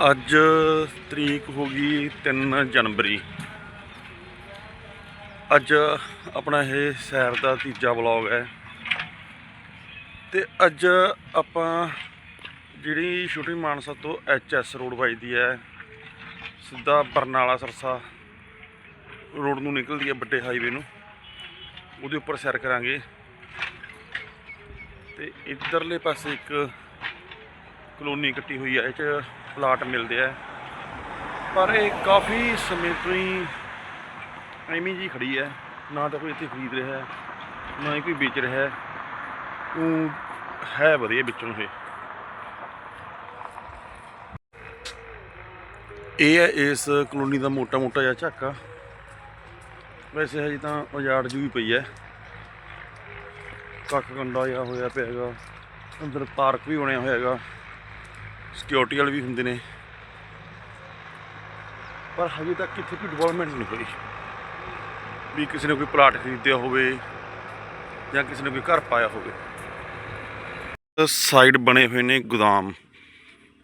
ਅੱਜ ਤਰੀਕ ਹੋ ਗਈ 3 ਜਨਵਰੀ। ਅੱਜ ਆਪਣਾ ਇਹ ਸੈਰ ਦਾ ਤੀਜਾ ਵਲੌਗ ਹੈ। ਤੇ ਅੱਜ ਆਪਾਂ ਜਿਹੜੀ ਛੋਟੀ ਮਾਨਸਾ ਤੋਂ ਐਚਐਸ ਰੋਡ ਵੱਜਦੀ ਹੈ, ਸਿੱਧਾ ਬਰਨਾਲਾ ਸਰਸਾ ਰੋਡ ਨੂੰ ਨਿਕਲਦੀ ਹੈ ਵੱਡੇ ਹਾਈਵੇ ਨੂੰ। ਉਹਦੇ ਉੱਪਰ ਸੈਰ ਕਰਾਂਗੇ। ਤੇ ਇਧਰਲੇ ਪਾਸੇ ਇੱਕ ਕਲੋਨੀ ਕੱਟੀ ਹੋਈ ਹੈ ਇਹ ਚ ਪਲਾਟ ਮਿਲਦੇ ਆ। ਪਰ ਇਹ ਕਾਫੀ ਸਮੇਂ ਤੋਂ ਹੀ ਐਵੇਂ ਜੀ ਖੜੀ ਹੈ ਨਾ ਤਾਂ ਕੋਈ ਇੱਥੇ ਖਰੀਦ ਰਿਹਾ ਹੈ ਨਾ ਹੀ ਕੋਈ ਵੇਚ ਰਿਹਾ। ਹੈ ਉਹ ਹੈ ਵਧੀਆ ਵਿੱਚੋਂ ਇਹ। ਇਹ ਹੈ ਇਸ ਕਲੋਨੀ ਦਾ ਮੋਟਾ ਮੋਟਾ ਜਿਹਾ ਝਾਕਾ। ਵੈਸੇ ਹਜੇ ਤਾਂ ਉਜਾੜ ਜੂ ਹੀ ਪਈ ਹੈ ਕੱਖ ਕੰਡਾ ਜਿਹਾ ਹੋਇਆ ਪਿਆ ਹੈਗਾ, ਅੰਦਰ ਪਾਰਕ ਵੀ ਬਣਿਆ ਹੋਇਆ ਹੈਗਾ। ਸਿਕਿਉਰਿਟੀ ਵਾਲੇ ਵੀ ਹੁੰਦੇ ਨੇ। ਪਰ ਹਜੇ ਤੱਕ ਇੱਥੇ ਕੋਈ ਡਿਵੈਲਪਮੈਂਟ ਨਹੀਂ ਹੋਈ। ਵੀ ਕਿਸੇ ਨੇ ਕੋਈ ਪਲਾਟ ਖਰੀਦਿਆ ਹੋਵੇ ਜਾਂ ਕਿਸੇ ਨੇ ਕੋਈ ਘਰ ਪਾਇਆ ਹੋਵੇ। ਸਾਈਡ ਬਣੇ ਹੋਏ ਨੇ ਗੋਦਾਮ,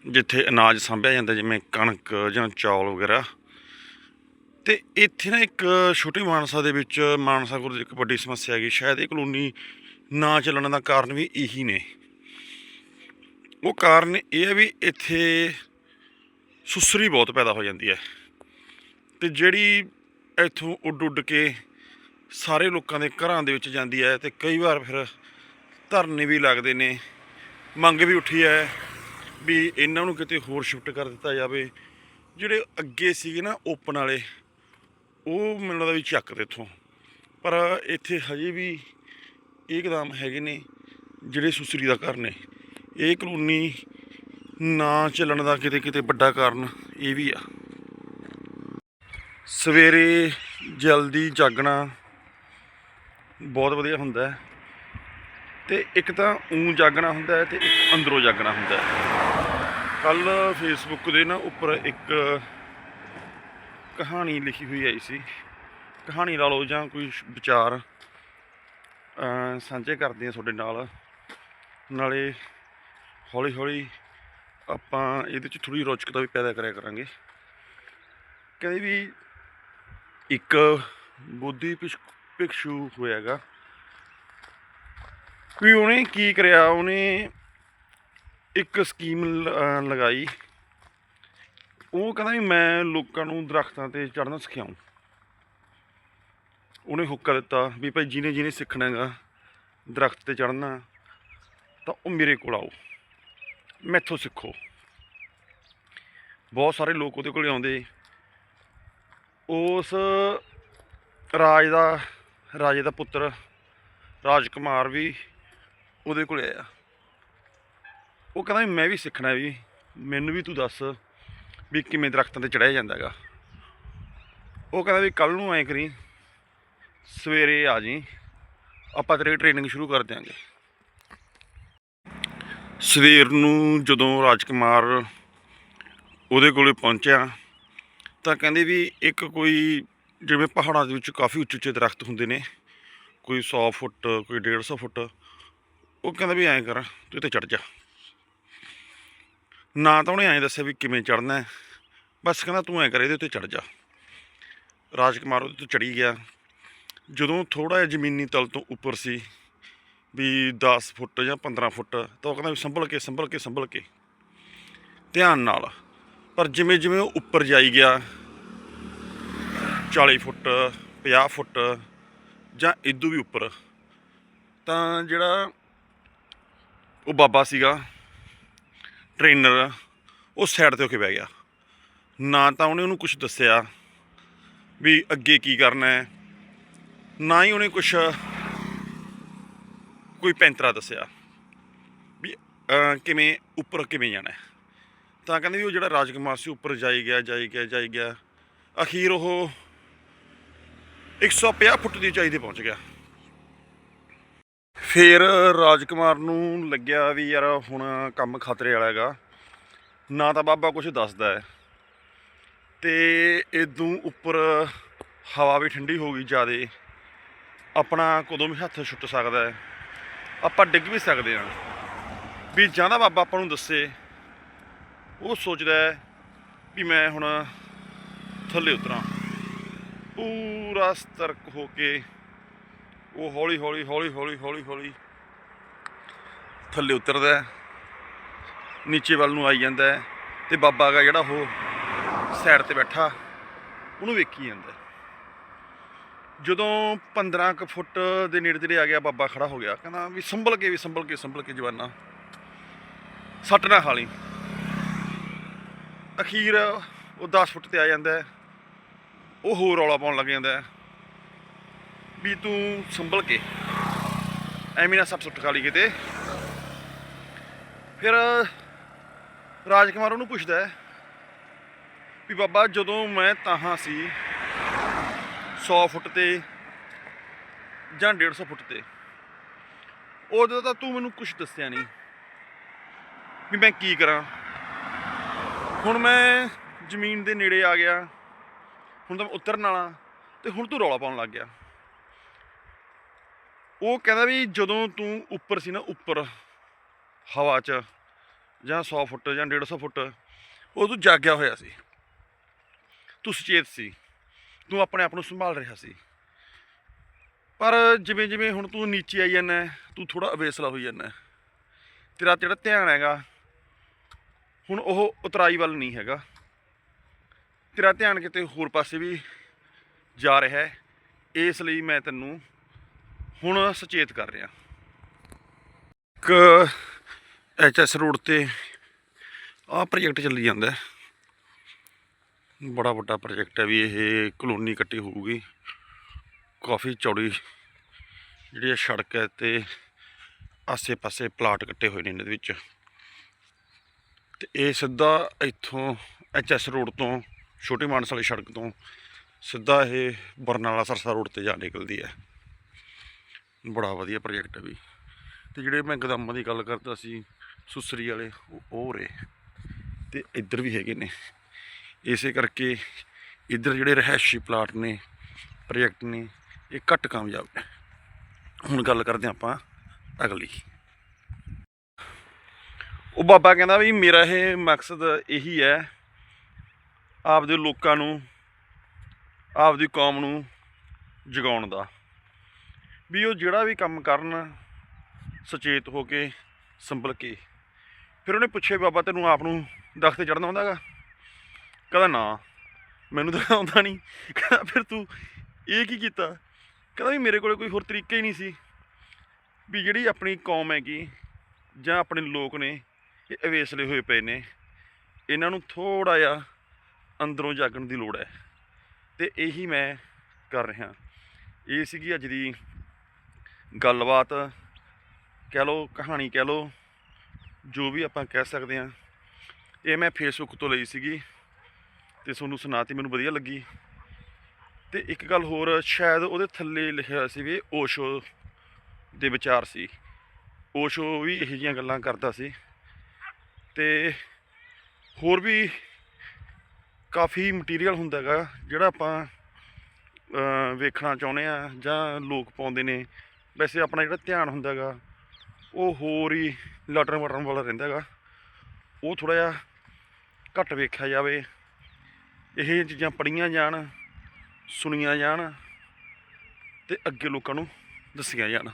ਜਿੱਥੇ ਅਨਾਜ ਸਾਂਭਿਆ ਜਾਂਦਾ, ਜਿਵੇਂ ਕਣਕ ਜਾਂ ਚੌਲ ਵਗੈਰਾ। ਤੇ ਇੱਥੇ ਨਾ ਇੱਕ ਛੋਟੀ ਮਾਨਸਾ ਦੇ ਵਿੱਚ, ਮਾਨਸਾ ਗੁਰੂ ਦੀ ਇੱਕ ਵੱਡੀ ਸਮੱਸਿਆ ਹੈਗੀ। ਸ਼ਾਇਦ ਇਹ ਕਲੋਨੀ ਨਾ ਚੱਲਣ ਦਾ ਕਾਰਨ ਵੀ ਇਹੀ ਨੇ। ਉਹ ਕਾਰਨ ਇਹ ਹੈ ਵੀ ਇੱਥੇ ਸੁਸਰੀ ਬਹੁਤ ਪੈਦਾ ਹੋ ਜਾਂਦੀ ਹੈ। ਤੇ ਜਿਹੜੀ ਇੱਥੋਂ ਉੱਡ ਉੱਡ ਕੇ ਸਾਰੇ ਲੋਕਾਂ ਦੇ ਘਰਾਂ ਦੇ ਵਿੱਚ ਜਾਂਦੀ ਹੈ ਤੇ ਕਈ ਵਾਰ ਫਿਰ ਧਰਨੇ ਵੀ ਲੱਗਦੇ ਨੇ। ਮੰਗ ਵੀ ਉੱਠੀ ਹੈ ਵੀ ਇਹਨਾਂ ਨੂੰ ਕਿਤੇ ਹੋਰ ਸ਼ਿਫਟ ਕਰ ਦਿੱਤਾ ਜਾਵੇ। ਜਿਹੜੇ ਅੱਗੇ ਸੀਗੇ ਨਾ ਓਪਨ ਵਾਲੇ, ਉਹ ਮੈਨੂੰ ਲੱਗਦਾ ਵੀ ਚੱਕਦੇ ਇੱਥੋਂ। ਪਰ ਇੱਥੇ ਹਜੇ ਵੀ ਇਹ ਕਦਮ ਹੈਗੇ ਨੇ ਜਿਹੜੇ ਸੁਸਰੀ ਦਾ ਘਰ ਨੇ। ਇਹ ਕਲੋਨੀ ਨਾ ਚੱਲਣ ਦਾ ਕਿਤੇ ਕਿਤੇ ਵੱਡਾ ਕਾਰਨ ਇਹ ਵੀ ਆ। ਸਵੇਰੇ ਜਲਦੀ ਜਾਗਣਾ ਬਹੁਤ ਵਧੀਆ ਹੁੰਦਾ ਹੈ। ਤੇ ਇੱਕ ਤਾਂ ਉਂ ਜਾਗਣਾ ਹੁੰਦਾ ਹੈ ਤੇ ਇੱਕ ਅੰਦਰੋਂ ਜਾਗਣਾ ਹੁੰਦਾ ਹੈ। ਕੱਲ ਫੇਸਬੁੱਕ ਦੇ ਨਾ ਉੱਪਰ ਇੱਕ ਕਹਾਣੀ ਲਿਖੀ ਹੋਈ ਆਈ ਸੀ। ਕਹਾਣੀ ਲਾ ਲਓ ਜਾਂ ਕੋਈ ਵਿਚਾਰ ਸਾਂਝੇ ਕਰਦੇ ਹਾਂ ਤੁਹਾਡੇ ਨਾਲ। ਨਾਲੇ ਹੌਲੀ ਹੌਲੀ ਆਪਾਂ ਇਹਦੇ ਚ ਥੋੜੀ ਰੌਚਕਤਾ ਵੀ ਪੈਦਾ ਕਰਿਆ ਕਰਾਂਗੇ। ਕਹਿੰਦੇ ਵੀ ਇੱਕ ਬੋਧੀ ਭਿਸ਼- ਭਿਕਸ਼ੂ ਹੋਇਆਗਾ ਵੀ ਉਹਨੇ ਕੀ ਕਰਿਆ? ਉਹਨੇ ਇੱਕ ਸਕੀਮ ਲ- ਲਗਾਈ। ਉਹ ਕਹਿੰਦਾ ਵੀ ਮੈਂ ਲੋਕਾਂ ਨੂੰ ਦਰਖਤਾਂ ਤੇ ਚੜ੍ਹਨਾ ਸਿਖਾਉਂ। ਉਹਨੇ ਹੁੱਕਾ ਦਿੱਤਾ ਵੀ ਭਾਈ ਜਿਹਨੇ ਜਿਹਨੇ ਸਿੱਖਣਾ ਹੈਗਾ ਦਰਖਤ ਤੇ ਚੜ੍ਹਨਾ, ਤਾਂ ਉਹ ਮੇਰੇ ਕੋਲ ਆਓ। ਮੈਥੋਂ ਸਿੱਖੋ ਬਹੁਤ ਸਾਰੇ ਲੋਕ ਉਹਦੇ ਕੋਲ ਆਉਂਦੇ। ਉਸ ਰਾਜ ਦਾ, ਰਾਜੇ ਦਾ ਪੁੱਤਰ ਰਾਜਕੁਮਾਰ ਵੀ ਉਹਦੇ ਕੋਲ ਆਇਆ। ਉਹ ਕਹਿੰਦਾ ਵੀ ਮੈਂ ਵੀ ਸਿੱਖਣਾ ਵੀ, ਮੈਨੂੰ ਵੀ ਤੂੰ ਦੱਸ ਵੀ ਕਿਵੇਂ ਦਰਖਤਾਂ ਤੇ ਚੜਿਆ ਜਾਂਦਾ ਹੈਗਾ। ਉਹ ਕਹਿੰਦਾ ਵੀ ਕੱਲ ਨੂੰ ਐਂ ਕਰੀ, ਸਵੇਰੇ ਆ ਜੀ ਆਪਾਂ ਤੇਰੀ ਟ੍ਰੇਨਿੰਗ ਸ਼ੁਰੂ ਕਰ ਦਿਆਂਗੇ। ਸਵੇਰ ਨੂੰ ਜਦੋਂ ਰਾਜਕੁਮਾਰ ਉਹਦੇ ਕੋਲੇ ਪਹੁੰਚਿਆ, ਤਾਂ ਕਹਿੰਦੇ ਵੀ ਇੱਕ ਕੋਈ ਜਿਵੇਂ ਪਹਾੜਾਂ ਦੇ ਵਿੱਚ ਕਾਫੀ ਉੱਚੇ ਉੱਚੇ ਦਰਖਤ ਹੁੰਦੇ ਨੇ, ਕੋਈ 100 ਫੁੱਟ, ਕੋਈ 150 ਫੁੱਟ, ਉਹ ਕਹਿੰਦਾ ਵੀ ਐਂ ਕਰ, ਤੂੰ ਇੱਥੇ ਚੜ ਜਾ। ਨਾ ਤਾਂ ਉਹਨੇ ਐਂ ਦੱਸਿਆ ਵੀ ਕਿਵੇਂ ਚੜਨਾ ਬਸ ਕਹਿੰਦਾ ਤੂੰ ਐਂ ਕਰ, ਇਹਦੇ ਉੱਤੇ ਚੜ ਜਾ। ਰਾਜਕੁਮਾਰ ਉਹਦੇ ਤੋਂ ਚੜੀ ਗਿਆ। ਜਦੋਂ ਥੋੜਾ ਜਿਹਾ ਜ਼ਮੀਨੀ ਤਲ ਤੋਂ ਉੱਪਰ ਸੀ ਵੀ 10 ਫੁੱਟ ਜਾਂ 15 ਫੁੱਟ ਤਾਂ ਉਹ ਕਹਿੰਦਾ ਵੀ ਸੰਭਲ ਕੇ ਸੰਭਲ ਕੇ ਸੰਭਲ ਕੇ। ਧਿਆਨ ਨਾਲ। ਪਰ ਜਿਵੇਂ ਜਿਵੇਂ ਉਹ ਉੱਪਰ ਜਾਈ ਗਿਆ 40 ਫੁੱਟ 50 ਫੁੱਟ ਜਾਂ ਇਦੋਂ ਵੀ ਉੱਪਰ, ਤਾਂ ਜਿਹੜਾ ਉਹ ਬਾਬਾ ਸੀਗਾ ਟ੍ਰੇਨਰ ਉਹ ਸਾਈਡ ਤੇ ਹੋ ਕੇ ਬਹਿ ਗਿਆ। ਨਾ ਤਾਂ ਉਹਨੇ ਉਹਨੂੰ ਕੁਝ ਦੱਸਿਆ ਵੀ ਅੱਗੇ ਕੀ ਕਰਨਾ ਹੈ, ਨਾ ਹੀ ਉਹਨੇ ਕੁਝ ਕੋਈ ਪੈਂਤਰਾ ਦੱਸਿਆ ਵੀ ਕਿਵੇਂ, ਉੱਪਰ ਕਿਵੇਂ ਜਾਣਾ ਤਾਂ ਕਹਿੰਦੇ ਵੀ ਉਹ ਜਿਹੜਾ ਰਾਜਕੁਮਾਰ ਸੀ, ਉੱਪਰ ਜਾਈ ਗਿਆ ਜਾਈ ਗਿਆ ਜਾਈ ਗਿਆ। ਅਖੀਰ ਉਹ 150 ਫੁੱਟ ਦੀ ਉਚਾਈ ਤੇ ਪਹੁੰਚ ਗਿਆ। ਫਿਰ ਰਾਜਕੁਮਾਰ ਨੂੰ ਲੱਗਿਆ ਵੀ ਯਾਰ ਹੁਣ ਕੰਮ ਖਤਰੇ ਵਾਲਾ ਹੈਗਾ। ਨਾ ਤਾਂ ਬਾਬਾ ਕੁਝ ਦੱਸਦਾ ਹੈ। ਤੇ ਇਦੋਂ ਉੱਪਰ ਹਵਾ ਵੀ ਠੰਡੀ ਹੋ ਗਈ ਜਿਆਦੇ। ਆਪਣਾ ਕਦੋਂ ਵੀ ਹੱਥ ਛੁੱਟ ਸਕਦਾ ਹੈ। ਆਪਾਂ ਡਿੱਗ ਵੀ ਸਕਦੇ ਹਾਂ। ਵੀ ਜਾਂ ਤਾਂ ਬਾਬਾ ਆਪਾਂ ਨੂੰ ਦੱਸੇ। ਉਹ ਸੋਚਦਾ ਵੀ ਮੈਂ ਹੁਣ ਥੱਲੇ ਉਤਰਾਂ। ਪੂਰਾ ਸਤਰਕ ਹੋ ਕੇ ਉਹ ਹੌਲੀ ਹੌਲੀ ਹੌਲੀ ਹੌਲੀ ਹੌਲੀ ਹੌਲੀ ਥੱਲੇ ਉਤਰਦਾ ਨੀਚੇ ਵੱਲ ਨੂੰ ਆਈ ਜਾਂਦਾ ਹੈ ਤੇ ਬਾਬਾ ਗਾ ਜਿਹੜਾ ਉਹ ਸਾਈਡ ਤੇ ਬੈਠਾ, ਉਹਨੂੰ ਵੇਖੀ ਜਾਂਦਾ ਜਦੋਂ 15 ਕੁ ਫੁੱਟ ਦੇ ਨੇੜੇ ਤੇੜੇ ਆ ਗਿਆ, ਬਾਬਾ ਖੜਾ ਹੋ ਗਿਆ। ਕਹਿੰਦਾ ਵੀ ਸੰਭਲ ਕੇ, ਵੀ ਸੰਭਲ ਕੇ ਸੰਭਲ ਕੇ ਜਵਾਨਾ। ਸੱਟ ਨਾ ਖਾ ਲਈ। ਅਖੀਰ ਉਹ 10 ਫੁੱਟ ਤੇ ਆ ਜਾਂਦਾ ਉਹ ਹੋਰ ਰੌਲਾ ਪਾਉਣ ਲੱਗ ਜਾਂਦਾ ਵੀ ਤੂੰ ਸੰਭਲ ਕੇ। ਐਵੇਂ ਨਾ ਸੱਟ ਸੁੱਟ ਖਾ ਲਈ ਕਿਤੇ। ਫਿਰ ਰਾਜਕੁਮਾਰ ਉਹਨੂੰ ਪੁੱਛਦਾ ਵੀ ਬਾਬਾ ਜਦੋਂ ਮੈਂ ਤਾਹਾਂ ਸੀ 100 ਫੁੱਟ ਤੇ ਜਾਂ 150 ਫੁੱਟ ਤੇ। ਉਦੋਂ ਤਾਂ ਤੂੰ ਮੈਨੂੰ ਕੁਝ ਦੱਸਿਆ ਨਹੀਂ ਵੀ ਮੈਂ ਕੀ ਕਰਾਂ। ਹੁਣ ਮੈਂ ਜ਼ਮੀਨ ਦੇ ਨੇੜੇ ਆ ਗਿਆ। ਹੁਣ ਤਾਂ ਮੈਂ ਉਤਰਨ ਵਾਲਾ ਤੇ ਹੁਣ ਤੂੰ ਰੌਲਾ ਪਾਉਣ ਲੱਗ ਗਿਆ। ਉਹ ਕਹਿੰਦਾ ਵੀ ਜਦੋਂ ਤੂੰ ਉੱਪਰ ਸੀ ਨਾ, ਉੱਪਰ ਹਵਾ 'ਚ ਜਾਂ 100 ਫੁੱਟ ਜਾਂ 150 ਫੁੱਟ ਉਹ ਤੂੰ ਜਾਗਿਆ ਹੋਇਆ ਸੀ। ਤੂੰ ਸੁਚੇਤ ਸੀ। ਤੂੰ ਆਪਣੇ ਆਪ ਨੂੰ ਸੰਭਾਲ ਰਿਹਾ ਸੀ। ਪਰ ਜਿਵੇਂ ਜਿਵੇਂ ਹੁਣ ਤੂੰ ਨੀਚੇ ਆਈ ਜਾਂਦਾ ਤੂੰ ਥੋੜਾ ਅਵੇਸਲਾ ਹੋਈ ਜਾਂਦਾ ਤੇਰਾ ਜਿਹੜਾ ਧਿਆਨ ਹੈਗਾ, ਹੁਣ ਉਹ ਉਤਰਾਈ ਵੱਲ ਨਹੀਂ ਹੈਗਾ। ਤੇਰਾ ਧਿਆਨ ਕਿਤੇ ਹੋਰ ਪਾਸੇ ਵੀ ਜਾ ਰਿਹਾ ਹੈ। ਇਸ ਲਈ ਮੈਂ ਤੈਨੂੰ ਹੁਣ ਸੁਚੇਤ ਕਰ ਰਿਹਾ। ਇੱਕ ਐਚਐਸ ਰੋਡ ਤੇ ਆਹ ਪ੍ਰੋਜੈਕਟ ਚੱਲੀ ਜਾਂਦਾ ਹੈ। ਬੜਾ ਵੱਡਾ ਪ੍ਰੋਜੈਕਟ ਹੈ ਵੀ ਇਹ ਕਲੋਨੀ ਕੱਟੀ ਹੋਊਗੀ। ਕਾਫੀ ਚੌੜੀ ਜਿਹੜੀ ਸੜਕ ਹੈ ਤੇ ਆਸੇ-ਪਾਸੇ ਪਲਾਟ ਕੱਟੇ ਹੋਏ ਨੇ ਇਹਦੇ ਵਿੱਚ। ਤੇ ਇਹ ਸਿੱਧਾ ਇੱਥੋਂ ਐਚਐਸ ਰੋਡ ਤੋਂ, ਛੋਟੀ ਮਾਨਸ ਵਾਲੀ ਸੜਕ ਤੋਂ ਸਿੱਧਾ ਇਹ ਬਰਨਾਲਾ ਸਰਸਾ ਰੋਡ ਤੇ ਜਾ ਨਿਕਲਦੀ ਹੈ। ਬੜਾ ਵਧੀਆ ਪ੍ਰੋਜੈਕਟ ਹੈ ਵੀ। ਤੇ ਜਿਹੜੇ ਮੈਂ ਗਦਾਮਾਂ ਦੀ ਗੱਲ ਕਰਦਾ ਸੀ, ਸੁਸਰੀ ਵਾਲੇ, ਉਹ ਉਹ ਰੇ ਤੇ ਇੱਧਰ ਵੀ ਹੈਗੇ ਨੇ। ਇਸੇ ਕਰਕੇ ਇੱਧਰ ਜਿਹੜੇ ਰਹਿਸ਼ੀ ਪਲਾਟ ਨੇ ਪ੍ਰੋਜੈਕਟ ਨੇ, ਇਹ ਘੱਟ ਕਾਮਯਾਬ ਨੇ। ਹੁਣ ਗੱਲ ਕਰਦੇ ਆਪਾਂ ਅਗਲੀ। ਉਹ ਬਾਬਾ ਕਹਿੰਦਾ ਵੀ ਮੇਰਾ ਇਹ ਮਕਸਦ ਇਹੀ ਹੈ, ਆਪਦੇ ਲੋਕਾਂ ਨੂੰ, ਆਪਦੀ ਕੌਮ ਨੂੰ ਜਗਾਉਣ ਦਾ। ਵੀ ਉਹ ਜਿਹੜਾ ਵੀ ਕੰਮ ਕਰਨ, ਸੁਚੇਤ ਹੋ ਕੇ, ਸੰਭਲ ਕੇ। ਫਿਰ ਉਹਨੇ ਪੁੱਛਿਆ ਬਾਬਾ ਤੈਨੂੰ ਆਪ ਨੂੰ ਦਖਤ ਚੜਨਾ ਹੁੰਦਾਗਾ ਕਹਿੰਦਾ ਨਾ, ਮੈਨੂੰ ਤਾਂ ਆਉਂਦਾ ਨਹੀਂ ਕਹਿੰਦਾ, ਫਿਰ ਤੂੰ ਇਹ ਕੀ ਕੀਤਾ? ਕਹਿੰਦਾ ਵੀ ਮੇਰੇ ਕੋਲੇ ਕੋਈ ਹੋਰ ਤਰੀਕਾ ਹੀ ਨਹੀਂ ਸੀ। ਵੀ ਜਿਹੜੀ ਆਪਣੀ ਕੌਮ ਹੈਗੀ, ਜਾਂ ਆਪਣੇ ਲੋਕ ਨੇ, ਇਹ ਅਵੇਸਲੇ ਹੋਏ ਪਏ ਨੇ। ਇਹਨਾਂ ਨੂੰ ਥੋੜਾ ਜਿਹਾ ਅੰਦਰੋਂ ਜਾਗਣ ਦੀ ਲੋੜ ਹੈ। ਤੇ ਇਹੀ ਮੈਂ ਕਰ ਰਿਹਾ। ਇਹ ਸੀਗੀ ਅੱਜ ਦੀ ਗੱਲਬਾਤ। ਕਹਿ ਲਓ, ਕਹਾਣੀ ਕਹਿ ਲਓ, ਜੋ ਵੀ ਆਪਾਂ ਕਹਿ ਸਕਦੇ ਹਾਂ। ਇਹ ਮੈਂ ਫੇਸਬੁੱਕ ਤੋਂ ਲਈ ਸੀਗੀ। ਤੇ ਤੁਹਾਨੂੰ ਸੁਣਾਤੀ ਮੈਨੂੰ ਵਧੀਆ ਲੱਗੀ। ਤੇ ਇੱਕ ਗੱਲ ਹੋਰ, ਸ਼ਾਇਦ ਉਹਦੇ ਥੱਲੇ ਲਿਖਿਆ ਸੀ ਵੀ ਓਸ਼ੋ ਦੇ ਵਿਚਾਰ ਸੀ। ਓਸ਼ੋ ਵੀ ਇਹੋ ਜਿਹੀਆਂ ਗੱਲਾਂ ਕਰਦਾ ਸੀ। ਤੇ ਹੋਰ ਵੀ ਕਾਫੀ ਮਟੀਰੀਅਲ ਹੁੰਦਾ ਹੈਗਾ, ਜਿਹੜਾ ਆਪਾਂ ਵੇਖਣਾ ਚਾਹੁੰਦੇ ਆ ਜਾਂ ਲੋਕ ਪਾਉਂਦੇ ਨੇ। ਵੈਸੇ ਆਪਣਾ ਜਿਹੜਾ ਧਿਆਨ ਹੁੰਦਾ ਹੈਗਾ, ਉਹ ਹੋਰ ਹੀ ਲਟਰਨ ਵਟਰਨ ਵਾਲਾ ਰਹਿੰਦਾ ਹੈਗਾ। ਉਹ ਥੋੜਾ ਜਿਹਾ ਘੱਟ ਵੇਖਿਆ ਜਾਵੇ। ਇਹ ਚੀਜ਼ਾਂ ਪੜੀਆਂ ਜਾਣ, ਸੁਣੀਆਂ ਜਾਣ ਤੇ ਅੱਗੇ ਲੋਕਾਂ ਨੂੰ ਦੱਸੀਆਂ ਜਾਣ।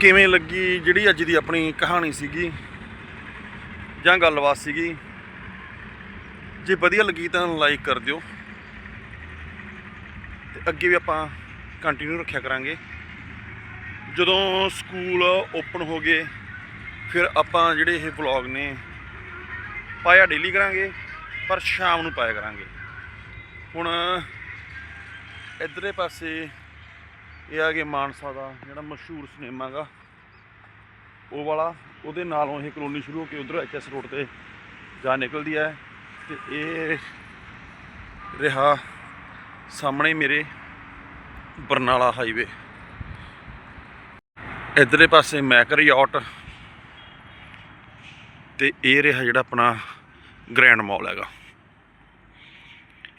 ਕਿਵੇਂ ਲੱਗੀ ਜਿਹੜੀ ਅੱਜ ਦੀ ਆਪਣੀ ਕਹਾਣੀ ਸੀਗੀ ਜਾਂ ਗੱਲਬਾਤ ਸੀਗੀ? ਜੇ ਵਧੀਆ ਲੱਗੀ ਤਾਂ ਲਾਈਕ ਕਰ ਦਿਓ ਤੇ ਅੱਗੇ ਵੀ ਆਪਾਂ ਕੰਟੀਨਿਊ ਰੱਖਿਆ ਕਰਾਂਗੇ। ਜਦੋਂ ਸਕੂਲ ਓਪਨ ਹੋ ਗਏ, ਫਿਰ ਆਪਾਂ ਜਿਹੜੇ ਇਹ ਵਲੌਗ ਨੇ ਪਾਇਆ ਡੇਲੀ ਕਰਾਂਗੇ। ਪਰ ਸ਼ਾਮ ਨੂੰ ਪਾਇਆ ਕਰਾਂਗੇ। ਹੁਣ ਇਧਰੇ ਪਾਸੇ ਇਹ ਆ ਗਿਆ ਮਾਨਸਾ ਦਾ ਜਿਹੜਾ ਮਸ਼ਹੂਰ ਸਿਨੇਮਾ ਗਾ। ਉਹ ਵਾਲਾ, ਉਹਦੇ ਨਾਲੋਂ ਇਹ ਕਲੋਨੀ ਸ਼ੁਰੂ ਹੋ ਕੇ ਉਧਰ ਐਚਐਸ ਰੋਡ ਤੇ ਜਾ ਨਿਕਲਦੀ ਹੈ। ਤੇ ਇਹ ਰਿਹਾ ਸਾਹਮਣੇ ਮੇਰੇ ਬਰਨਾਲਾ ਹਾਈਵੇ ਇਧਰਲੇ ਪਾਸੇ ਮੈਕ ਰਿਜ਼ੋਰਟ ਤੇ ਇਹ ਰਿਹਾ ਜਿਹੜਾ ਆਪਣਾ ਗ੍ਰੈਂਡ ਮਾਲ ਹੈਗਾ।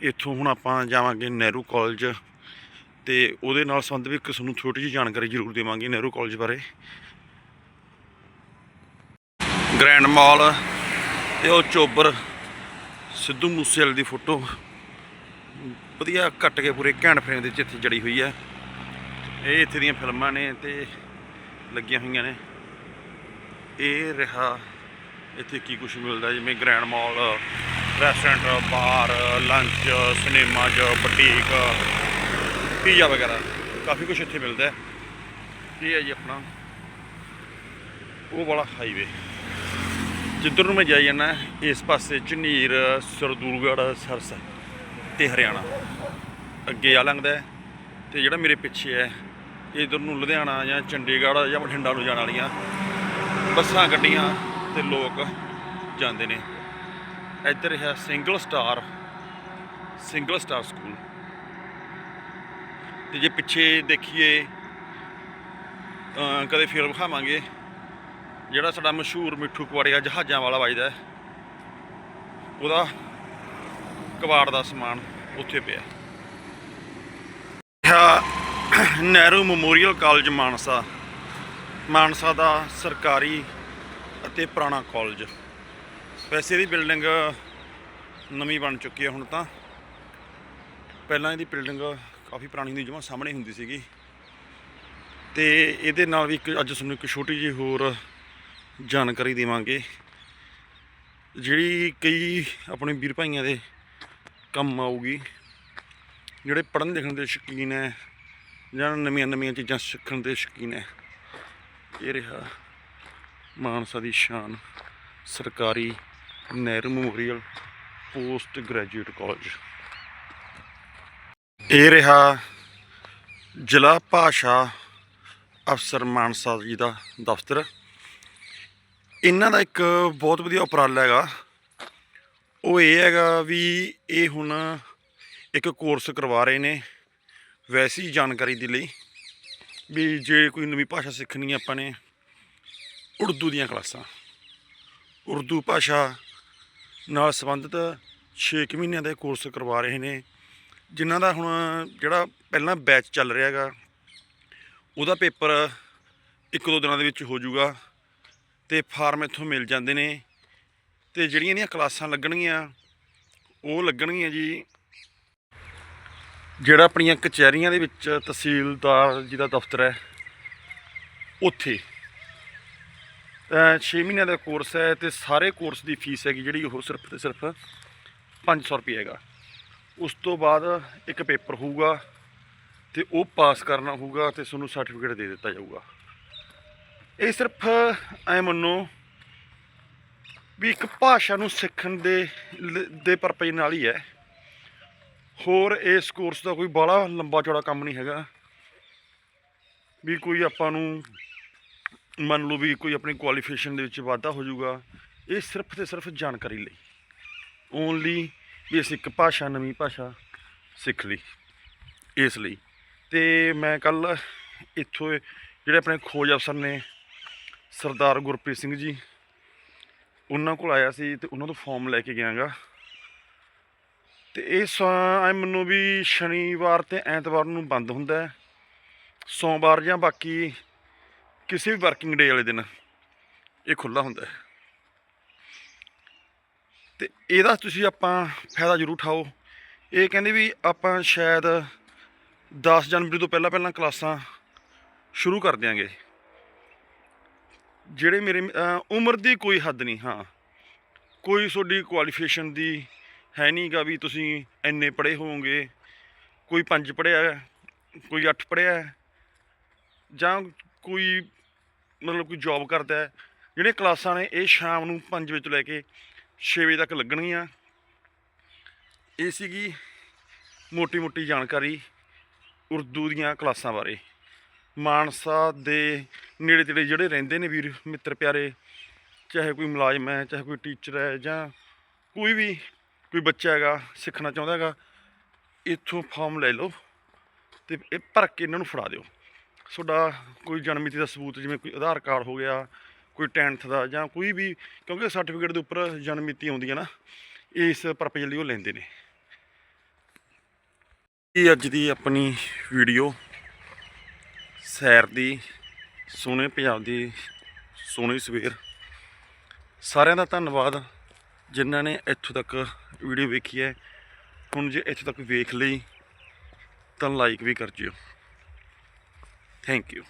ਇੱਥੋਂ ਹੁਣ ਆਪਾਂ ਜਾਵਾਂਗੇ ਨਹਿਰੂ ਕਾਲਜ ਤੇ ਉਹਦੇ ਨਾਲ ਸੰਬੰਧ ਵੀ ਕਿਸ ਛੋਟੀ ਜਿਹੀ ਜਾਣਕਾਰੀ ਜ਼ਰੂਰ ਦੇਵਾਂਗੇ ਨਹਿਰੂ ਕਾਲਜ ਬਾਰੇ। ਗ੍ਰੈਂਡ ਮਾਲ ਤੇ ਉਹ ਚੋਬਰ ਸਿੱਧੂ ਮੂਸੇਵਾਲੇ ਦੀ ਫੋਟੋ ਵਧੀਆ ਕੱਟ ਕੇ ਪੂਰੇ ਘੈਂਟ ਫਰੇਮ ਦੇ ਵਿੱਚ ਇੱਥੇ ਜੜੀ ਹੋਈ ਹੈ। ਇਹ ਇੱਥੇ ਦੀਆਂ ਫਿਲਮਾਂ ਨੇ ਤੇ ਲੱਗੀਆਂ ਹੋਈਆਂ ਨੇ। ਇਹ ਰਿਹਾ ਇੱਥੇ ਕੀ ਕੁਝ ਮਿਲਦਾ, ਜਿਵੇਂ grand mall restaurant bar lunch cinema ਜ ਬੁਟੀਕ ਪੀਜ਼ਾ ਵਗੈਰਾ। ਕਾਫੀ ਕੁਝ ਇੱਥੇ ਮਿਲਦਾ ਇਹ ਹੈ ਜੀ ਆਪਣਾ। ਉਹ ਵਾਲਾ ਹਾਈਵੇ ਜਿੱਧਰ ਨੂੰ ਮੈਂ ਜਾਈ ਜਾਂਦਾ, ਇਸ ਪਾਸੇ ਝਨੀਰ ਸਰਦੂਲਗੜ੍ਹ, ਸਰਸ ਤੇ ਹਰਿਆਣਾ। ਅੱਗੇ ਆ ਲੰਘਦਾ ਹੈ ਤੇ ਜਿਹੜਾ ਮੇਰੇ ਪਿੱਛੇ ਹੈ, ਇਧਰ ਨੂੰ ਲੁਧਿਆਣਾ ਜਾਂ ਚੰਡੀਗੜ੍ਹ ਜਾਂ ਬਠਿੰਡਾ ਨੂੰ ਜਾਣ ਵਾਲੀਆਂ ਬੱਸਾਂ, ਗੱਡੀਆਂ ਤੇ ਲੋਕ ਜਾਂਦੇ ਨੇ। ਇੱਧਰ ਰਿਹਾ single star single star school ਤੇ ਜੇ ਪਿੱਛੇ ਦੇਖੀਏ ਕਦੇ ਫਿਰ ਵਿਖਾਵਾਂਗੇ, ਜਿਹੜਾ ਸਾਡਾ ਮਸ਼ਹੂਰ ਮਿੱਠੂ ਕੁਆੜੀਆ ਜਹਾਜ਼ਾਂ ਵਾਲਾ ਵੱਜਦਾ ਉਹਦਾ ਕਬਾੜ ਦਾ ਸਮਾਨ ਉੱਥੇ ਪਿਆ। ਆਹ ਨਹਿਰੂ ਮੈਮੋਰੀਅਲ ਕਾਲਜ ਮਾਨਸਾ। ਮਾਨਸਾ ਦਾ ਸਰਕਾਰੀ ਅਤੇ ਪੁਰਾਣਾ ਕਾਲਜ। ਵੈਸੇ ਇਹਦੀ ਬਿਲਡਿੰਗ ਨਵੀਂ ਬਣ ਚੁੱਕੀ ਹੈ ਹੁਣ ਤਾਂ। ਪਹਿਲਾਂ ਇਹਦੀ ਬਿਲਡਿੰਗ ਕਾਫੀ ਪੁਰਾਣੀ ਹੁੰਦੀ, ਜਮਾਂ ਸਾਹਮਣੇ ਹੁੰਦੀ ਸੀਗੀ। ਤੇ ਇਹਦੇ ਨਾਲ ਵੀ ਇੱਕ ਅੱਜ ਤੁਹਾਨੂੰ ਇੱਕ ਛੋਟੀ ਜਿਹੀ ਹੋਰ ਜਾਣਕਾਰੀ ਦੇਵਾਂਗੇ। ਜਿਹੜੀ ਕਈ ਆਪਣੇ ਵੀਰ ਭਾਈਆਂ ਦੇ ਕੰਮ ਆਊਗੀ, ਜਿਹੜੇ ਪੜ੍ਹਨ ਲਿਖਣ ਦੇ ਸ਼ੌਕੀਨ ਹੈ, ਜਾਂ ਨਵੀਆਂ ਨਵੀਆਂ ਚੀਜ਼ਾਂ ਸਿੱਖਣ ਦੇ ਸ਼ੌਕੀਨ ਹੈ। ਇਹ ਰਿਹਾ ਮਾਨਸਾ ਦੀ ਸ਼ਾਨ। ਸਰਕਾਰੀ Nehru memorial post graduate college. ਇਹ ਰਿਹਾ ਜ਼ਿਲ੍ਹਾ ਭਾਸ਼ਾ ਅਫਸਰ ਮਾਨਸਾ ਜੀ ਦਾ ਦਫ਼ਤਰ। ਇਹਨਾਂ ਦਾ ਇੱਕ ਬਹੁਤ ਵਧੀਆ ਉਪਰਾਲਾ ਹੈਗਾ। ਉਹ ਇਹ ਹੈਗਾ ਵੀ ਇਹ ਹੁਣ ਇੱਕ ਕੋਰਸ ਕਰਵਾ ਰਹੇ ਨੇ ਵੈਸੀ ਜਾਣਕਾਰੀ ਦੇ ਲਈ ਵੀ ਜੇ ਕੋਈ ਨਵੀਂ ਭਾਸ਼ਾ ਸਿੱਖਣੀ ਆਪਾਂ ਨੇ ਉਰਦੂ ਦੀਆਂ ਕਲਾਸਾਂ। ਉਰਦੂ ਭਾਸ਼ਾ ਨਾਲ ਸੰਬੰਧਿਤ 6 ਮਹੀਨਿਆਂ ਦੇ ਕੋਰਸ ਕਰਵਾ ਰਹੇ ਨੇ, ਜਿਨ੍ਹਾਂ ਦਾ ਹੁਣ ਜਿਹੜਾ ਪਹਿਲਾਂ ਬੈਚ ਚੱਲ ਰਿਹਾ ਹੈਗਾ, ਉਹਦਾ ਪੇਪਰ ਇੱਕ ਦੋ ਦਿਨਾਂ ਦੇ ਵਿੱਚ ਹੋ ਜਾਊਗਾ ਤੇ ਫਾਰਮ ਇੱਥੋਂ ਮਿਲ ਜਾਂਦੇ ਨੇ ਤੇ ਜਿਹੜੀਆਂ ਇਹਦੀਆਂ ਕਲਾਸਾਂ ਲੱਗਣਗੀਆਂ, ਉਹ ਲੱਗਣਗੀਆਂ ਜੀ। ਜਿਹੜਾ ਆਪਣੀਆਂ ਕਚਹਿਰੀਆਂ ਦੇ ਵਿੱਚ ਤਹਿਸੀਲਦਾਰ ਜੀ ਦਾ ਦਫ਼ਤਰ ਹੈ, ਉੱਥੇ। 6 ਮਹੀਨਿਆਂ ਦਾ ਕੋਰਸ ਹੈ ਤੇ ਸਾਰੇ ਕੋਰਸ ਦੀ ਫੀਸ ਹੈਗੀ ਜਿਹੜੀ ਉਹ ਸਿਰਫ ਤੇ ਸਿਰਫ 500 ਰੁਪਏ ਹੈਗਾ। ਉਸ ਤੋਂ ਬਾਅਦ ਇੱਕ ਪੇਪਰ ਹੋਊਗਾ ਤੇ ਉਹ ਪਾਸ ਕਰਨਾ ਹੋਊਗਾ ਤੇ ਤੁਹਾਨੂੰ ਸਰਟੀਫਿਕੇਟ ਦੇ ਦਿੱਤਾ ਜਾਊਗਾ। ਇਹ ਸਿਰਫ ਐ ਮੰਨੋ ਵੀ ਇੱਕ ਭਾਸ਼ਾ ਨੂੰ ਸਿੱਖਣ ਦੇ ਲ- ਦੇ ਪਰਪਸ ਨਾਲ ਹੀ ਹੈ। ਹੋਰ ਇਸ ਕੋਰਸ ਦਾ ਕੋਈ ਬਾਹਲਾ ਲੰਬਾ ਚੌੜਾ ਕੰਮ ਨਹੀਂ ਹੈਗਾ। ਵੀ ਕੋਈ ਆਪਾਂ ਨੂੰ ਮੰਨ ਲਓ ਵੀ ਕੋਈ ਆਪਣੀ ਕੁਆਲੀਫਿਕੇਸ਼ਨ ਦੇ ਵਿੱਚ ਵਾਧਾ ਹੋ ਜਾਊਗਾ, ਇਹ ਸਿਰਫ ਤੇ ਸਿਰਫ ਜਾਣਕਾਰੀ ਲਈ। ਓਨਲੀ ਵੀ ਅਸੀਂ ਇੱਕ ਭਾਸ਼ਾ, ਨਵੀਂ ਭਾਸ਼ਾ ਸਿੱਖ ਲਈ, ਇਸ ਲਈ। ਤੇ ਮੈਂ ਕੱਲ ਇੱਥੋਂ ਜਿਹੜੇ ਆਪਣੇ ਖੋਜ ਅਫਸਰ ਨੇ, ਸਰਦਾਰ ਗੁਰਪ੍ਰੀਤ ਸਿੰਘ ਜੀ, ਉਹਨਾਂ ਕੋਲ ਆਇਆ ਸੀ ਤੇ ਉਹਨਾਂ ਤੋਂ ਫਾਰਮ ਲੈ ਕੇ ਗਿਆਗਾ। ਤੇ ਇਹ ਐ ਮੈਨੂੰ ਵੀ ਸ਼ਨੀਵਾਰ ਤੇ ਐਤਵਾਰ ਨੂੰ ਬੰਦ ਹੁੰਦਾ ਸੋਮਵਾਰ ਜਾਂ ਬਾਕੀ ਕਿਸੇ ਵੀ ਵਰਕਿੰਗ ਡੇ ਵਾਲੇ ਦਿਨ ਇਹ ਖੁੱਲਾ ਹੁੰਦਾ ਹੈ। ਤੇ ਇਹਦਾ ਤੁਸੀਂ ਆਪਾਂ ਫਾਇਦਾ ਜ਼ਰੂਰ ਉਠਾਓ। ਇਹ ਕਹਿੰਦੇ ਵੀ ਆਪਾਂ ਸ਼ਾਇਦ 10 ਜਨਵਰੀ ਤੋਂ ਪਹਿਲਾਂ ਪਹਿਲਾਂ ਕਲਾਸਾਂ ਸ਼ੁਰੂ ਕਰ ਦਿਆਂਗੇ। ਜਿਹੜੇ ਮੇਰੇ ਉਮਰ ਦੀ ਕੋਈ ਹੱਦ ਨਹੀਂ, ਹਾਂ। ਕੋਈ ਤੁਹਾਡੀ ਕੁਆਲੀਫਿਕੇਸ਼ਨ ਦੀ ਹੈ ਨਹੀਂਗਾ ਵੀ ਤੁਸੀਂ ਐਨੇ ਪੜ੍ਹੇ ਹੋਵੋਗੇ। ਕੋਈ ਪੰਜ ਪੜ੍ਹਿਆ ਕੋਈ ਅੱਠ ਪੜ੍ਹਿਆ ਜਾਂ ਕੋਈ ਮਤਲਬ ਕੋਈ ਜੌਬ ਕਰਦਾ ਹੈ। ਜਿਹੜੇ ਕਲਾਸਾਂ ਨੇ, ਇਹ ਸ਼ਾਮ ਨੂੰ 5 ਵਜੇ ਤੋਂ ਲੈ ਕੇ 6 ਵਜੇ ਤੱਕ ਲੱਗਣਗੀਆਂ। ਇਹ ਸੀਗੀ ਮੋਟੀ ਮੋਟੀ ਜਾਣਕਾਰੀ ਉਰਦੂ ਦੀਆਂ ਕਲਾਸਾਂ ਬਾਰੇ। ਮਾਨਸਾ ਦੇ ਨੇੜੇ ਤੇੜੇ ਜਿਹੜੇ ਰਹਿੰਦੇ ਨੇ ਵੀਰ, ਮਿੱਤਰ ਪਿਆਰੇ, ਚਾਹੇ ਕੋਈ ਮੁਲਾਜ਼ਮ ਹੈ, ਚਾਹੇ ਕੋਈ ਟੀਚਰ ਹੈ ਜਾਂ ਕੋਈ ਵੀ, ਕੋਈ ਬੱਚਾ ਹੈਗਾ, ਸਿੱਖਣਾ ਚਾਹੁੰਦਾ ਹੈਗਾ, ਇੱਥੋਂ ਫਾਰਮ ਲੈ ਲਓ ਤੇ ਇਹ ਭਰ ਕੇ ਇਹਨਾਂ ਨੂੰ ਫੜਾ ਦਿਓ। ਤੁਹਾਡਾ ਕੋਈ ਜਨਮ ਮਿਤੀ ਦਾ ਸਬੂਤ, ਜਿਵੇਂ ਕੋਈ ਆਧਾਰ ਕਾਰਡ ਹੋ ਗਿਆ, ਕੋਈ 10th ਦਾ ਜਾਂ ਕੋਈ ਵੀ, ਕਿਉਂਕਿ ਸਰਟੀਫਿਕੇਟ ਦੇ ਉੱਪਰ ਜਨਮ ਮਿਤੀ ਆਉਂਦੀ ਹੈ ਨਾ, ਇਸ ਪਰਪਸ ਲਈ ਉਹ ਲੈਂਦੇ ਨੇ। ਇਹ ਅੱਜ ਦੀ ਆਪਣੀ ਵੀਡੀਓ ਸੈਰ ਦੀ, ਸੋਹਣੇ ਪੰਜਾਬ ਦੀ ਸੋਹਣੀ ਸਵੇਰ। ਸਾਰਿਆਂ ਦਾ ਧੰਨਵਾਦ, ਜਿਨ੍ਹਾਂ ਨੇ ਇੱਥੋਂ ਤੱਕ ਵੀਡੀਓ ਵੇਖੀ ਹੈ। ਹੁਣ ਜੇ ਇੱਥੋਂ ਤੱਕ ਵੇਖ ਲਈ, ਤਾਂ ਲਾਈਕ ਵੀ ਕਰ ਜਿਓ। Thank you.